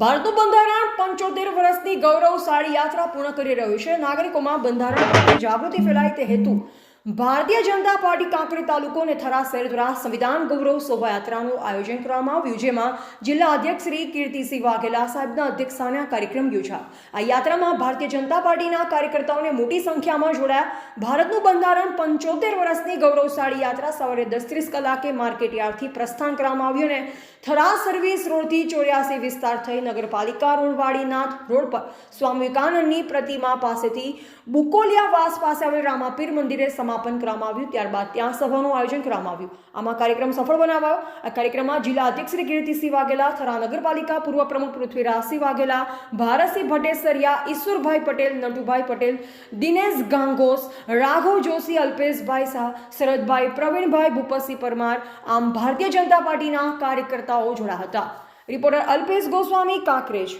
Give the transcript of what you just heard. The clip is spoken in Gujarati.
ભારતનું બંધારણ પંચોતેર વર્ષની ગૌરવશાળી યાત્રા પૂર્ણ કરી રહ્યું છે. નાગરિકોમાં બંધારણ જાગૃતિ ફેલાય તે હેતુ ભારતીય જનતા પાર્ટી કાંકરી તાલુકો અને થરા શહેર દ્વારા સંવિધાન ગૌરવ શોભાયાત્રાનું આયોજન કરવામાં આવ્યું, જેમાં જિલ્લા અધ્યક્ષ શ્રી કીર્તિસિંહ વાઘેલા સાહેબના અધ્યક્ષસ્થાને કાર્યક્રમ યોજા આ યાત્રામાં ભારતીય જનતા પાર્ટીના કાર્યકર્તાઓને મોટી સંખ્યામાં જોડાયા. ભારતનું બંધારણ પંચોતેર વર્ષની ગૌરવશાળી યાત્રા સવારે દસ ત્રીસ કલાકે માર્કેટ યાર્ડથી પ્રસ્થાન કરવામાં આવ્યું અને થરા સર્વિસ રોડથી ચોર્યાસી વિસ્તાર થઈ નગરપાલિકા રોડવાડીનાથ રોડ પર સ્વામી વિવેકાનંદની પ્રતિમા પાસેથી બુકોલિયા વાસ પાસે આવેલ રામાપીર મંદિરે સમાપન કરવામાં આવ્યું, ત્યારબાદ ત્યાં સભાનું આયોજન કરવામાં આવ્યું. આમાં કાર્યક્રમ સફળ બનાવાયો. આ કાર્યક્રમમાં જિલ્લા અધ્યક્ષ શ્રી કીર્તિસિંહ વાઘેલા, થરા નગરપાલિકા પૂર્વ પ્રમુખ પૃથ્વીરાજસિંહ વાઘેલા, ભારતસિંહ ભટ્ટેસરિયા, ઈશ્વરભાઈ પટેલ નટુભાઈ પટેલ, દિનેશ ગાંગોસ, રાઘવ જોશી, અલ્પેશભાઈ શાહ, શરદભાઈ પ્રવીણભાઈ, ભૂપતસિંહ પરમાર, આમ ભારતીય જનતા પાર્ટીના કાર્યકર્તાઓ જોડાયા હતા. રિપોર્ટર અલ્પેશ ગોસ્વામી, કાંકરેજ.